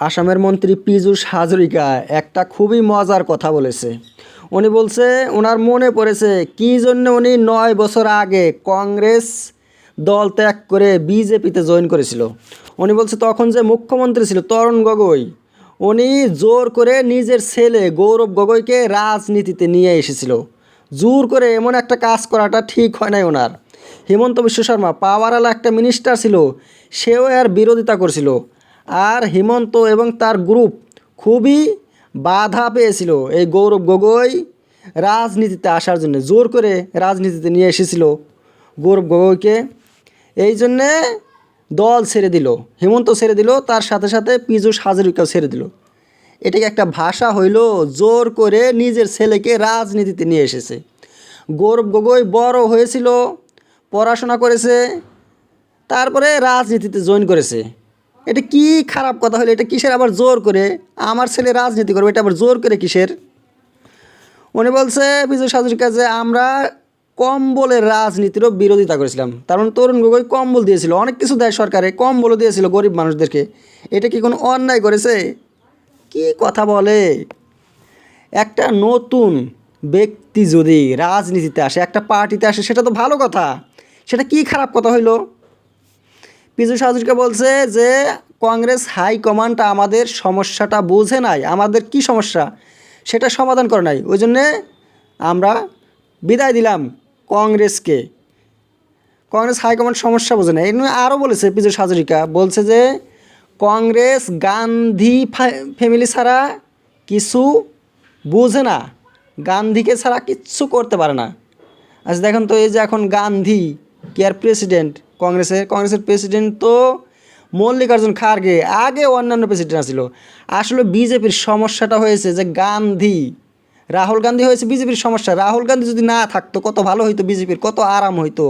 আসামের মন্ত্রী পীযূষ হাজরিকা একটা খুবই মজার কথা বলেছে। উনি বলছে ওনার মনে পড়েছে, কী জন্য উনি নয় বছর আগে কংগ্রেস দল ত্যাগ করে বিজেপিতে জয়েন করেছিল? উনি বলছে, তখন যে মুখ্যমন্ত্রী ছিল তরুণ গগৈ, উনি জোর করে নিজের ছেলে গৌরব গগৈকে রাজনীতিতে নিয়ে এসেছিল। জোর করে এমন একটা কাজ করাটা ঠিক হয় নাই ওনার হিমন্ত বিশ্ব শর্মা পাওয়ারওয়ালা একটা মিনিস্টার ছিল, সেও এর বিরোধিতা করছিল। আর হিমন্ত এবং তার গ্রুপ খুবই বাধা পেয়েছিল এই গৌরব গগৈ রাজনীতিতে আসার জন্য। জোর করে রাজনীতিতে নিয়ে এসেছিল গৌরব গগৈকে। এই জন্যে দল ছেড়ে দিল। হিমন্ত ছেড়ে দিল, তার সাথে সাথে পীযূষ হাজরিকাও ছেড়ে দিল। এটাকে একটা ভাষা হইল জোর করে নিজের ছেলেকে রাজনীতিতে নিয়ে এসেছে। গৌরব গগৈ বড় হয়েছিল, পড়াশোনা করেছে, তারপরে রাজনীতিতে জয়েন করেছে। এটা কি খারাপ কথা হলো? এটা কিসের? আবার জোর করে। আমার ছেলে রাজনীতি করবে, এটা আবার জোর করে কিসের? উনি বলছে বিজয় হাজরিকা যে আমরা কম্বলের রাজনীতিরও বিরোধিতা করেছিলাম। কারণ তরুণ গগৈ কম্বল দিয়েছিল, অনেক কিছু দেয় সরকারে, কম্বলও দিয়েছিল গরিব মানুষদেরকে। এটা কি কোনো অন্যায় করেছে? কি কথা বলে? একটা নতুন ব্যক্তি যদি রাজনীতিতে আসে, একটা পার্টিতে আসে, সেটা তো ভালো কথা। সেটা কি খারাপ কথা হইল? পীযূষ হাজরিকা বলছে যে, কংগ্রেস হাইকমান্ড আমাদের সমস্যাটা বোঝে নাই। আমাদের কি সমস্যা? সেটা সমাধান করে নাই। ওই জন্যে আমরা বিদায় দিলাম কংগ্রেসকে। কংগ্রেস হাইকমান্ড সমস্যা বোঝে না এমনি আরও বলেছে পীযূষ হাজরিকা বলছে যে, কংগ্রেস গান্ধী ফ্যামিলি ছাড়া কিছু বুঝে না। গান্ধীকে ছাড়া কিচ্ছু করতে পারে না। আচ্ছা দেখেন তো এই যে এখন গান্ধী, কে আর প্রেসিডেন্ট? কংগ্রেসের কংগ্রেসের প্রেসিডেন্ট তো মল্লিকার্জুন খার্গে, আগে অন্যান্য প্রেসিডেন্ট ছিল আসলে বিজেপির সমস্যাটা হয়েছে যে গান্ধী, রাহুল গান্ধী হয়েছে বিজেপির সমস্যা। রাহুল গান্ধী যদি না থাকতো, কত ভালো হইতো বিজেপির, কত আরাম হইতো।